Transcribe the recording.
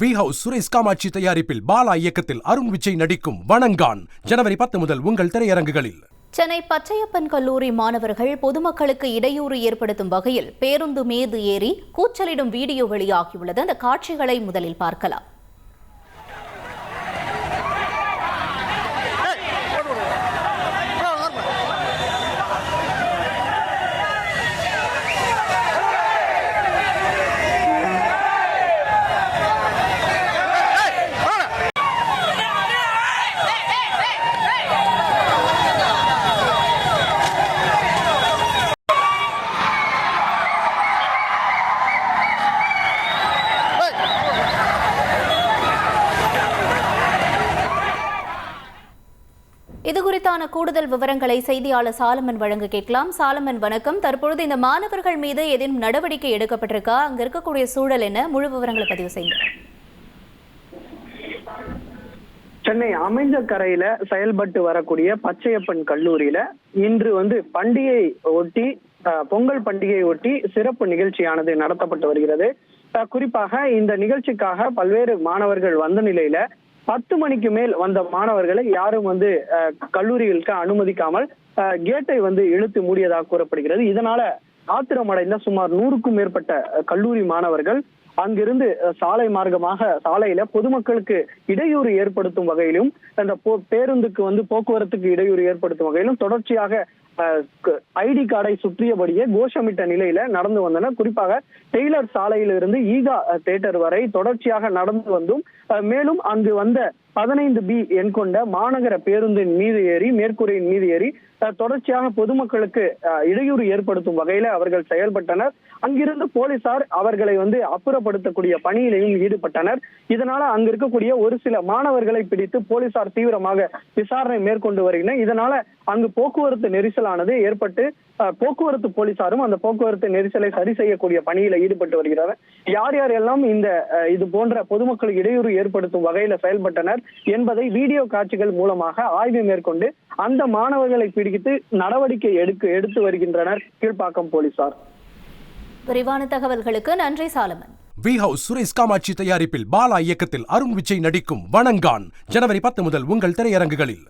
We house Suresh Kamatchi தயாரிப்பில் பாலா இயக்கத்தில் அருண் விஜய் நடிக்கும் வணங்கான். ஜனவரி பத்து முதல் உங்கள் திரையரங்குகளில். சென்னை பச்சையப்பன் கல்லூரி மாணவர்கள் பொதுமக்களுக்கு இடையூறு ஏற்படுத்தும் வகையில் பேருந்து மீது ஏறி கூச்சலிடும் வீடியோ வெளியாகியுள்ளது. அந்த காட்சிகளை முதலில் பார்க்கலாம். இது குறித்தான கூடுதல் விவரங்களை செய்தியாளர் சாலமன் வழங்க கேட்கலாம். சாலமன் வணக்கம். தற்பொழுது இந்த மாணவர்கள் மீது ஏதேனும் நடவடிக்கை எடுக்கப்பட்டிருக்கா? அங்க இருக்கக்கூடிய சூழல் என்ன? முழு விவரங்களை பதிவு செய்யுங்க சென்னை அமைஞ்ச கரையில செயல்பட்டு வரக்கூடிய பச்சையப்பன் கல்லூரியில இன்று வந்து பண்டிகை ஒட்டி பொங்கல் பண்டிகையை ஒட்டி சிறப்பு நிகழ்ச்சியானது நடத்தப்பட்டு வருகிறது. குறிப்பாக இந்த நிகழ்ச்சிக்காக பல்வேறு மாணவர்கள் வந்த நிலையில பத்து மணிக்கு மேல் வந்த மாணவர்களை யாரும் வந்து கல்லூரிகளுக்கு அனுமதிக்காமல் கேட்டை வந்து இழுத்து மூடியதாக கூறப்படுகிறது. இதனால ஆத்திரமடைந்த சுமார் நூறுக்கும் மேற்பட்ட கல்லூரி மாணவர்கள் அங்கிருந்து சாலை மார்க்கமாக சாலையில பொதுமக்களுக்கு இடையூறு ஏற்படுத்தும் வகையிலும் அந்த போ- பேருந்துக்கு வந்து போக்குவரத்துக்கு இடையூறு ஏற்படுத்தும் வகையிலும் தொடர்ச்சியாக ஐடி கார்டை சுற்றியபடியே கோஷமிட்ட நிலையில நடந்து வந்தனர். குறிப்பாக டெய்லர் சாலையிலிருந்து ஈகா தேட்டர் வரை தொடர்ச்சியாக நடந்து வந்தும் மேலும் அங்கு வந்த பதினைந்து பி எண் கொண்ட மாநகர பேருந்தின் மீது ஏறி மேற்கூரையின் மீது ஏறி தொடர்ச்சியாக பொதுமக்களுக்கு இடையூறு ஏற்படுத்தும் வகையில அவர்கள் செயல்பட்டனர். அங்கிருந்து போலீசார் அவர்களை வந்து அப்புறப்படுத்தக்கூடிய பணியிலையும் ஈடுபட்டனர். இதனால அங்க இருக்கக்கூடிய ஒரு சில மாணவர்களை பிடித்து போலீசார் தீவிரமாக விசாரணை மேற்கொண்டு வருகின்றனர் இதனால அங்கு போக்குவரத்து நெரிசலானது ஏற்பட்டு போக்குவரத்து போலீசாரும் அந்த போக்குவரத்து நெரிசலை சரி செய்யக்கூடிய பணியில ஈடுபட்டு வருகிறார்கள். யார் யார் எல்லாம் இந்த இது போன்ற பொதுமக்களுக்கு இடையூறு ஏற்படுத்தும் வகையில செயல்பட்டனர்? என்பதை வீடியோ காட்சிகள் மூலமாக ஆய்வு மேற்கொண்டு அந்த மாணவர்களை பிடித்து நடவடிக்கை எடுக்க எடுத்து வருகின்றனர் கீழ்ப்பாக்கம் போலீசார். விரிவான தகவல்களுக்கு நன்றி Solomon. V house Suresh Kamatchi தயாரிப்பில் பாலா இயக்கத்தில் அருண் விஜய் நடிக்கும் வணங்கான். ஜனவரி பத்து முதல் உங்கள் திரையரங்குகளில்.